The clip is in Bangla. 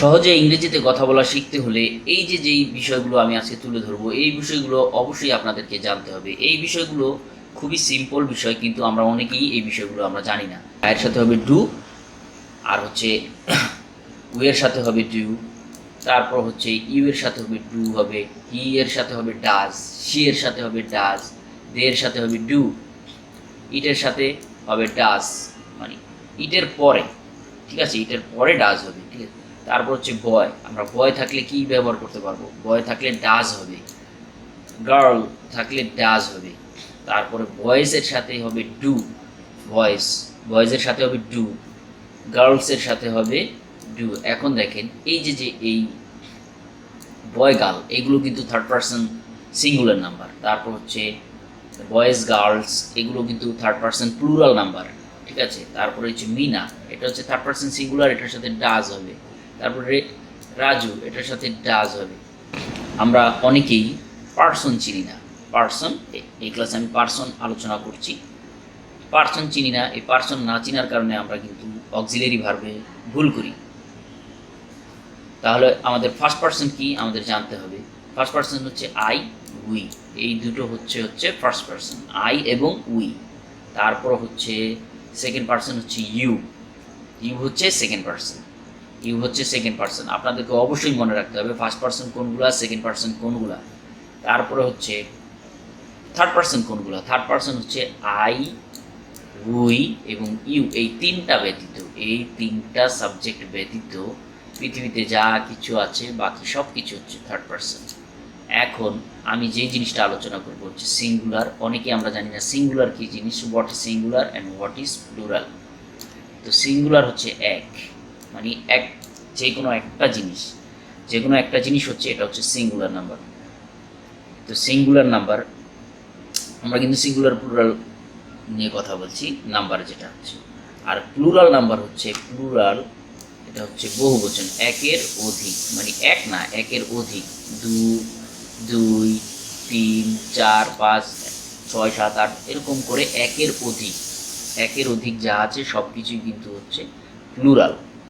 সহজে ইংরেজিতে কথা বলা শিখতে হলে এই যে যেই বিষয়গুলো আমি আজকে তুলে ধরবো, এই বিষয়গুলো অবশ্যই আপনাদেরকে জানতে হবে। এই বিষয়গুলো খুবই সিম্পল বিষয়, কিন্তু আমরা অনেকেই এই বিষয়গুলো আমরা জানি না। এর সাথে হবে ডু আর হচ্ছে উ এর সাথে হবে ডু তারপর হচ্ছে ইউ এর সাথে হবে ডু হবে হি এর সাথে হবে ডাজ সি এর সাথে হবে ডাজ দে এর সাথে হবে ডু ইটের সাথে হবে ডাজ মানে ইটের পরে, ঠিক আছে? ইটের পরে ডাজ হবে, ঠিক আছে? তারপর হচ্ছে বয় আমরা বয় থাকলে কি ব্যবহার করতে পারব? বয় থাকলে ডাজ হবে। গার্ল থাকলে ডাজ হবে। তারপরে বয়েজের সাথে হবে ডু। ভয়েস বয়েজের সাথে হবে ডু। গার্লসের সাথে হবে ডু। এখন দেখেন, এই যে যে, এই বয় গার্ল, এগুলো কিন্তু থার্ড পার্সন সিঙ্গুলার নাম্বার তারপর হচ্ছে বয়েজ গার্লস, এগুলো কিন্তু থার্ড পার্সন প্লুরাল নাম্বার ঠিক আছে? তারপরে হচ্ছে মিনা, এটা হচ্ছে থার্ড পার্সন সিঙ্গুলার এটার সাথে ডাজ হবে। তারপরে রাজু, এটার সাথে ডাজ হবে। আমরা অনেকেই পার্সন চিনি না। পার্সন, এই ক্লাসে আমি পার্সন আলোচনা করছি। পার্সন চিনি না, এই পার্সন না চিনার কারণে আমরা কিন্তু অক্সিলারি ভার্বে ভুল করি। তাহলে আমাদের ফার্স্ট পার্সন কি? আমাদের জানতে হবে। ফার্স্ট পার্সন হচ্ছে আই উই এই দুটো হচ্ছে হচ্ছে ফার্স্ট পার্সন আই এবং উই তারপর হচ্ছে সেকেন্ড পার্সন হচ্ছে ইউ ইউ হচ্ছে সেকেন্ড পার্সন ইউ হচ্ছে সেকেন্ড পার্সন আপনাদেরকে অবশ্যই মনে রাখতে হবে ফার্স্ট পার্সন কোনগুলা সেকেন্ড পার্সন কোনগুলা। তারপরে হচ্ছে থার্ড পার্সন কোনগুলো। থার্ড পার্সন হচ্ছে আই উই এবং ইউ এই তিনটা ব্যতীত, এই তিনটা সাবজেক্ট ব্যতীত পৃথিবীতে যা কিছু আছে, বাকি সব কিছু হচ্ছে থার্ড পার্সন এখন আমি যে জিনিসটা আলোচনা করব হচ্ছে সিঙ্গুলার অনেকে আমরা জানি না সিঙ্গুলার কী জিনিস what is singular and what is plural তো সিঙ্গুলার হচ্ছে এক। মানে এক, যে কোনো একটা জিনিস। যে কোনো একটা জিনিস হচ্ছে, এটা হচ্ছে সিঙ্গুলার নাম্বার তো সিঙ্গুলার নাম্বার আমরা কিন্তু সিঙ্গুলার প্লুরাল নিয়ে কথা বলছি নাম্বার যেটা হচ্ছে। আর প্লুরাল নাম্বার হচ্ছে প্লুরাল এটা হচ্ছে বহু বচন একের অধিক। মানে এক না, একের অধিক। দু, দুই, তিন, চার, পাঁচ, ছয়, সাত, আট, এরকম করে একের অধিক। একের অধিক যা আছে সব কিছুই কিন্তু হচ্ছে প্লুরাল